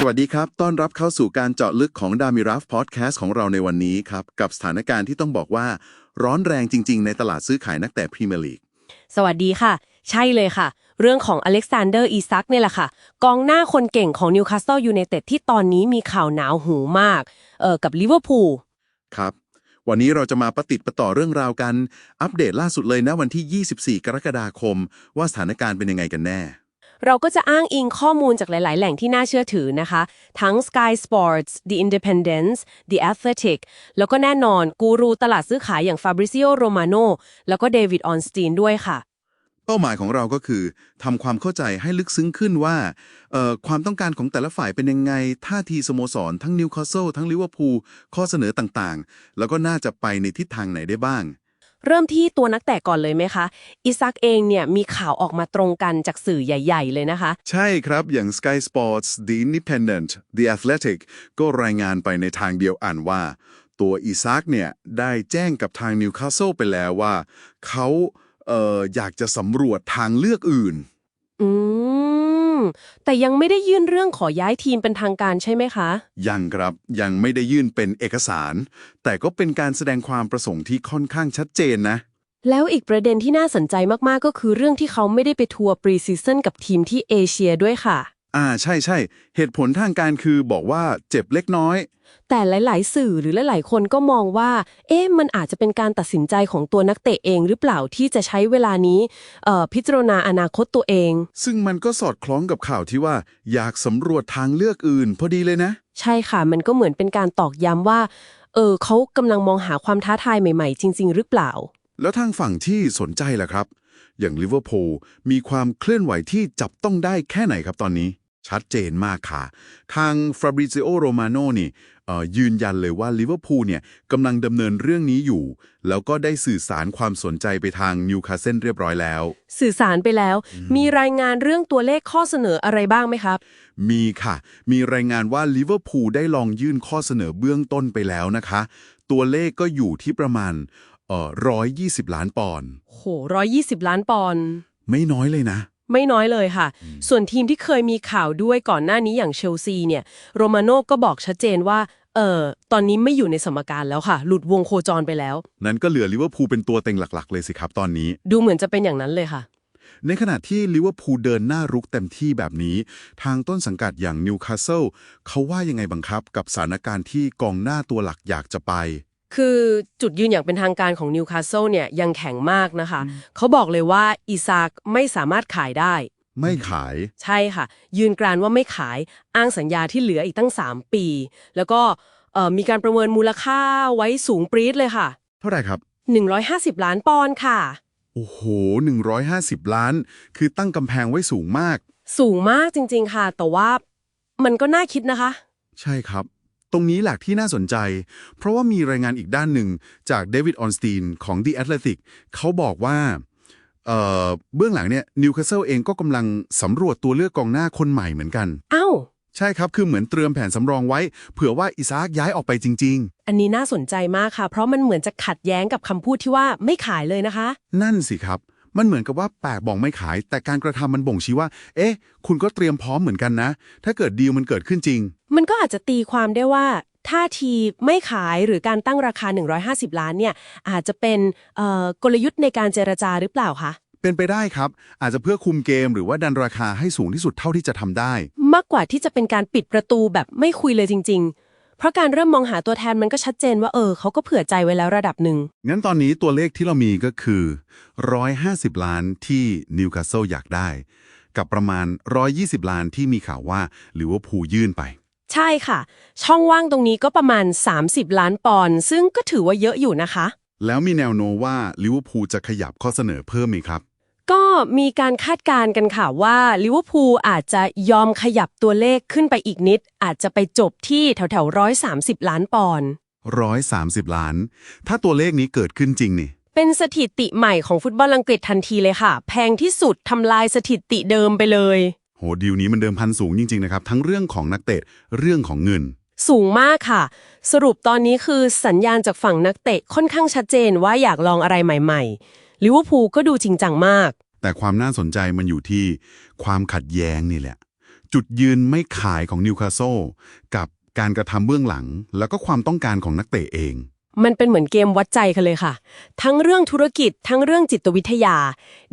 สวัสดีครับ ต้อนรับเข้าสู่การเจาะลึกของดามิรัฟพอดแคสต์ของเราในวันนี้ครับ กับสถานการณ์ที่ต้องบอกว่า ร้อนแรงจริง ๆ ในตลาดซื้อขายนักเตะพรีเมียร์ลีก สวัสดีค่ะ ใช่เลยค่ะ เรื่องของอเล็กซานเดอร์อีซักเนี่ยแหละค่ะ กองหน้าคนเก่งของนิวคาสเซิลยูไนเต็ดที่ตอนนี้มีข่าวหนาวหูมาก เออกับลิเวอร์พูล ครับ วันนี้เราจะมาประติดประต่อเรื่องราวกัน อัปเดตล่าสุดเลยนะวันที่ 24 กรกฎาคม ว่าสถานการณ์เป็นยังไงกันแน่ เราก็จะอ้างอิงข้อมูลจากหลาย ๆ แหล่งที่น่าเชื่อถือนะคะ ทั้ง Sky Sports The Independent The Athletic แล้วก็แน่นอนกูรูตลาดซื้อขายอย่าง Fabrizio Romano แล้วก็เดวิดออนสตีนด้วยค่ะ เป้าหมายของเราก็คือทำความเข้าใจให้ลึกซึ้งขึ้นว่าความต้องการของแต่ละฝ่ายเป็นยังไง ท่าทีสโมสร ทั้งนิวคาสเซิลทั้งลิเวอร์พูลข้อเสนอต่าง ๆ แล้วก็น่าจะไปในทิศทางไหนได้บ้าง เริ่มที่ตัวนักเตะก่อนเลยไหมคะ อิซักเองเนี่ยมีข่าวออกมาตรงกันจากสื่อใหญ่ ๆ เลยนะคะ ใช่ครับอย่าง Sky Sports The Independent The Athletic ก็รายงานไปในทางเดียวอ่านว่า ตัวอีซากเนี่ยได้แจ้งกับทางนิวคาสเซิลไปแล้วว่า เขาเอ่ออยากจะสำรวจทางเลือกอื่น อืม แต่ยังไม่ได้ยื่นเรื่องขอย้ายทีมเป็นทางการใช่ไหมคะ ยังครับยังไม่ได้ยื่นเป็นเอกสาร แต่ก็เป็นการแสดงความประสงค์ที่ค่อนข้างชัดเจนนะ แล้วอีกประเด็นที่น่าสนใจมากๆก็คือเรื่องที่เขาไม่ได้ไปทัวร์ปรีซีซั่นกับทีมที่เอเชียด้วยค่ะ อ่าใช่ใช่ เหตุผลทางการคือบอกว่าเจ็บเล็กน้อย แต่หลาย ๆ สื่อหรือหลาย ๆ คนก็มองว่า เอ๊ะมันอาจจะเป็นการตัดสินใจของตัวนักเตะเองหรือเปล่าที่จะใช้เวลานี้เอ่อพิจารณาอนาคตตัวเอง ซึ่งมันก็สอดคล้องกับข่าวที่ว่า อยากสำรวจทางเลือกอื่น พอดีเลยนะ ใช่ค่ะ มันก็เหมือนเป็นการตอกย้ำว่า เออเขากำลังมองหาความท้าทายใหม่ ๆ จริง ๆ หรือเปล่า แล้วทางฝั่งที่สนใจล่ะครับ อย่างลิเวอร์พูลมีความเคลื่อนไหวที่จับต้องได้แค่ไหนครับตอนนี้ ชัดเจนมากค่ะ ทางฟาบริซิโอโรมาโนนี่เอ่อยืนยันเลยว่าลิเวอร์พูลเนี่ยกำลังดำเนินเรื่องนี้อยู่ แล้วก็ได้สื่อสารความสนใจไปทางนิวคาสเซิลเรียบร้อยแล้ว สื่อสารไปแล้ว มีรายงานเรื่องตัวเลขข้อเสนออะไรบ้างไหมครับ มีค่ะ มีรายงานว่าลิเวอร์พูลได้ลองยื่นข้อเสนอเบื้องต้นไปแล้วนะคะ ตัวเลขก็อยู่ที่ประมาณเอ่อ120ล้านปอนด์โหร้อยยี่สิบล้านปอนด์ไม่น้อยเลยนะ ไม่น้อยเลยค่ะ ส่วนทีมที่เคยมีข่าวด้วยก่อนหน้านี้อย่างเชลซีเนี่ย โรมาโน่ก็บอกชัดเจนว่า เออตอนนี้ไม่อยู่ในสมการแล้วค่ะ หลุดวงโคจรไปแล้ว นั้นก็เหลือลิเวอร์พูลเป็นตัวเต็งหลัก ๆ เลยสิครับตอนนี้ ดูเหมือนจะเป็นอย่างนั้นเลยค่ะ ในขณะที่ลิเวอร์พูลเดินหน้ารุกเต็มที่แบบนี้ ทางต้นสังกัดอย่างนิวคาสเซิลเขาว่ายังไงบังครับ กับสถานการณ์ที่กองหน้าตัวหลักอยากจะไป คือจุดยืนอย่างเป็นทางการของนิวคาสเซิลเนี่ยยังแข็งมากนะคะ เขาบอกเลยว่าอีซากไม่สามารถขายได้ ไม่ขาย ใช่ค่ะ ยืนกรานว่าไม่ขายอ้างสัญญาที่เหลืออีกตั้ง 3 ปี แล้วก็เอ่อมีการประเมินมูลค่าไว้สูงปรี๊ดเลยค่ะ เท่าไหร่ครับ 150 ล้านปอนด์ค่ะ โอ้โห 150 ล้าน คือตั้งกำแพงไว้สูงมาก สูงมากจริง ๆ ค่ะ แต่ว่ามันก็น่าคิดนะคะ ใช่ครับ ตรงนี้แหละที่น่าสนใจ เพราะว่ามีรายงานอีกด้านหนึ่งจากเดวิดออนสตีนของ The Athletic เขาบอกว่าเอ่อเบื้องหลังเนี่ยนิวคาสเซิลเองก็กำลังสำรวจตัวเลือกกองหน้าคนใหม่เหมือนกันเอ้าใช่ครับ คือเหมือนเตรียมแผนสำรองไว้ เผื่อว่าอิซากย้ายออกไปจริงอันนี้น่าสนใจมากค่ะ เพราะมันเหมือนจะขัดแย้งกับคำพูดที่ว่าไม่ขายเลยนะคะๆนั่นสิครับ มันเหมือนกับว่าแปกบอกไม่ขาย แต่การกระทำมันบ่งชี้ว่า เอ๊ะ คุณก็เตรียมพร้อมเหมือนกันนะ ถ้าเกิดดีลมันเกิดขึ้นจริง มันก็อาจจะตีความได้ว่าท่าทีไม่ขายหรือการตั้งราคา 150 ล้านเนี่ยอาจจะเป็นเอ่อกลยุทธ์ในการเจรจาหรือเปล่าคะเป็นไปได้ครับ อาจจะเพื่อคุมเกมหรือว่าดันราคาให้สูงที่สุดเท่าที่จะทำได้ มากกว่าที่จะเป็นการปิดประตูแบบไม่คุยเลยจริง ๆ เพราะการเริ่มมองหาตัวแทนมันก็ชัดเจนว่าเออเขาก็เผื่อใจไว้แล้วระดับหนึ่ง งั้นตอนนี้ตัวเลขที่เรามีก็คือ 150 ล้านที่นิวคาสเซิลอยากได้ กับประมาณ 120 ล้านที่มีข่าวว่าลิเวอร์พูลยื่นไป ใช่ค่ะ ช่องว่างตรงนี้ก็ประมาณ 30 ล้านปอนด์ซึ่งก็ถือว่าเยอะอยู่นะคะ แล้วมีแนวโน้มว่าลิเวอร์พูลจะขยับข้อเสนอเพิ่มไหมครับ ก็มีการคาดการณ์กันค่ะว่าลิเวอร์พูลอาจจะยอมขยับตัวเลขขึ้นไปอีกนิด อาจจะไปจบที่แถวๆร้อยสามสิบล้านปอนด์130ล้าน ถ้าตัวเลขนี้เกิดขึ้นจริงนี่ เป็นสถิติใหม่ของฟุตบอลอังกฤษทันทีเลยค่ะ แพงที่สุดทำลายสถิติเดิมไปเลย โหดีลนี้มันเดิมพันสูงจริงๆนะครับ ทั้งเรื่องของนักเตะเรื่องของเงิน สูงมากค่ะ สรุปตอนนี้คือสัญญาณจากฝั่งนักเตะค่อนข้างชัดเจนว่าอยากลองอะไรใหม่ ๆ ลิเวอร์พูลก็ดูจริงจังมาก แต่ความน่าสนใจมันอยู่ที่ความขัดแย้งนี่แหละ จุดยืนไม่ขายของนิวคาสเซิลกับการกระทำเบื้องหลัง แล้วก็ความต้องการของนักเตะเอง มันเป็นเหมือนเกมวัดใจกันเลยค่ะ ทั้งเรื่องธุรกิจทั้งเรื่องจิตวิทยา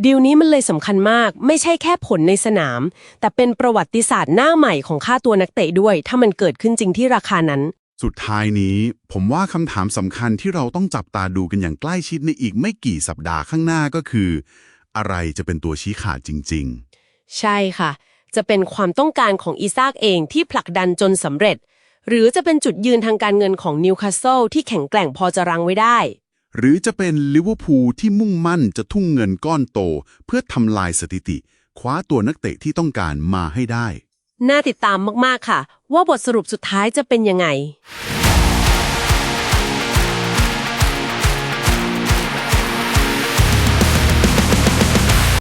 ดีลนี้มันเลยสำคัญมาก ไม่ใช่แค่ผลในสนาม แต่เป็นประวัติศาสตร์หน้าใหม่ของค่าตัวนักเตะด้วย ถ้ามันเกิดขึ้นจริงที่ราคานั้น สุดท้ายนี้ผมว่าคำถามสำคัญที่เราต้องจับตาดูกันอย่างใกล้ชิดในอีกไม่กี่สัปดาห์ข้างหน้าก็คือ อะไรจะเป็นตัวชี้ขาดจริงใช่ค่ะ จะเป็นความต้องการของอีซากเองที่ผลักดันจนสำเร็จ หรือจะเป็นจุดยืนทางการเงินของนิวคาสเซิลที่แข็งแกร่งพอจะรังไว้ได้ๆหรือจะเป็นลิเวอร์พูลที่มุ่งมั่นจะทุ่งเงินก้อนโต เพื่อทำลายสถิติ คว้าตัวนักเตะที่ต้องการมาให้ได้ น่าติดตามมากๆค่ะ ว่าบทสรุปสุดท้ายจะเป็นยังไง